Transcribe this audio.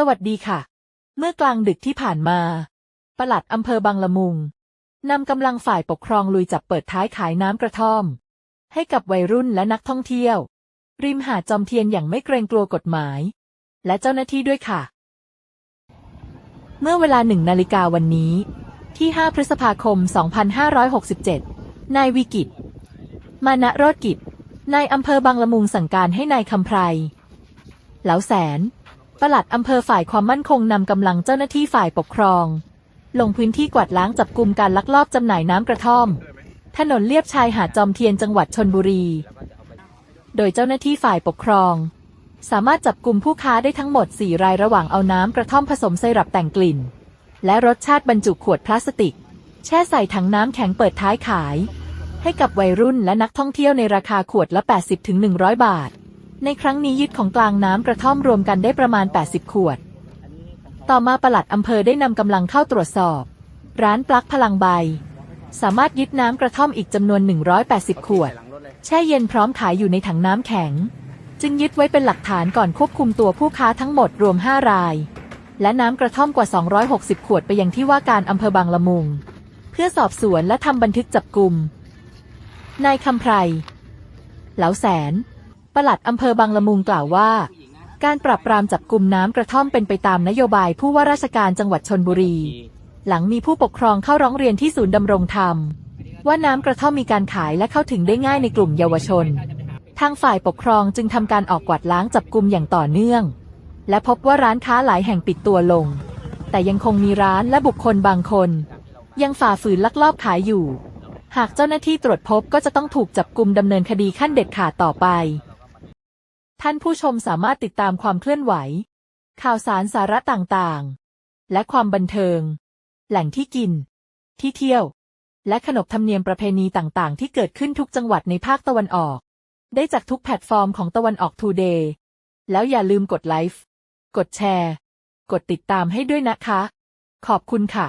สวัสดีค่ะ เมื่อกลางดึกที่ผ่านมา ปลัดอำเภอบางละมุงนำกำลังฝ่ายปกครองลุยจับเปิดท้ายขายน้ำกระท่อม ให้กับวัยรุ่นและนักท่องเที่ยว ริมหาดจอมเทียนอย่างไม่เกรงกลัวกฎหมาย และเจ้าหน้าที่ด้วยค่ะ เมื่อเวลาหนึ่งนาฬิกาวันนี้ ที่ 5 พฤษภาคม 2567 นายวิกิต มานะโรดกิจนายอำเภอบางละมุงสั่งการให้นายคำไพร เหลาแสน ปลัดอำเภอฝ่ายความมั่นคงนำกำลังเจ้าหน้าที่ฝ่ายปกครอง ลงพื้นที่กวาดล้างจับกลุ่มการลักลอบจำหน่ายน้ำกระท่อม ถนนเลียบชายหาดจอมเทียนจังหวัดชนบุรี โดยเจ้าหน้าที่ฝ่ายปกครอง สามารถจับกลุ่มผู้ค้าได้ทั้งหมด 4 รายระหว่างเอาน้ำกระท่อมผสมไซรัปแต่งกลิ่น และรสชาติบรรจุขวดพลาสติก แช่ใส่ถังน้ำแข็งเปิดท้ายขาย ให้กับวัยรุ่นและนักท่องเที่ยวในราคาขวดละ 80-100 บาท ในครั้งนี้ยึดของกลางน้ำกระท่อมรวมกันได้ประมาณ 80 ขวด ต่อมาปลัดอำเภอได้นำกำลังเข้าตรวจสอบ ร้านปลั๊กพลังใบ สามารถยึดน้ำกระท่อมอีกจำนวน 180 ขวด แช่เย็นพร้อมขายอยู่ในถังน้ำแข็ง จึงยึดไว้เป็นหลักฐานก่อนควบคุมตัวผู้ค้าทั้งหมดรวม 5 ราย และน้ำกระท่อมกว่า 260 ขวดไปยังที่ว่าการอำเภอบางละมุง เพื่อสอบสวนและทำบันทึกจับกลุ่มนายคำไพรเหลาแสน ปลัดอำเภอบางละมุงกล่าวว่า การปราบปรามจับกลุ่มน้ำกระท่อมเป็นไปตามนโยบายผู้ว่าราชการจังหวัดชนบุรี หลังมีผู้ปกครองเข้าร้องเรียนที่ศูนย์ดำรงธรรม ว่าน้ำกระท่อมมีการขายและเข้าถึงได้ง่ายในกลุ่มเยาวชน ทางฝ่ายปกครองจึงทำการออกกวาดล้างจับกลุ่มอย่างต่อเนื่อง และพบว่าร้านค้าหลายแห่งปิดตัวลง แต่ยังคงมีร้านและบุคคลบางคน ยังฝ่าฝืนลักลอบขายอยู่ หากเจ้าหน้าที่ตรวจพบก็จะต้องถูกจับกลุ่มดำเนินคดีขั้นเด็ดขาดต่อไป ท่านผู้ชมสามารถติดตามความเคลื่อนไหว ข่าวสารสาระต่างๆ และความบันเทิง แหล่งที่กิน ที่เที่ยว และขนบธรรมเนียมประเพณีต่างๆ ที่เกิดขึ้นทุกจังหวัดในภาคตะวันออก ได้จากทุกแพลตฟอร์มของตะวันออกทูเดย์แล้วอย่าลืมกดไลค์กดแชร์ กดติดตามให้ด้วยนะคะ ขอบคุณค่ะ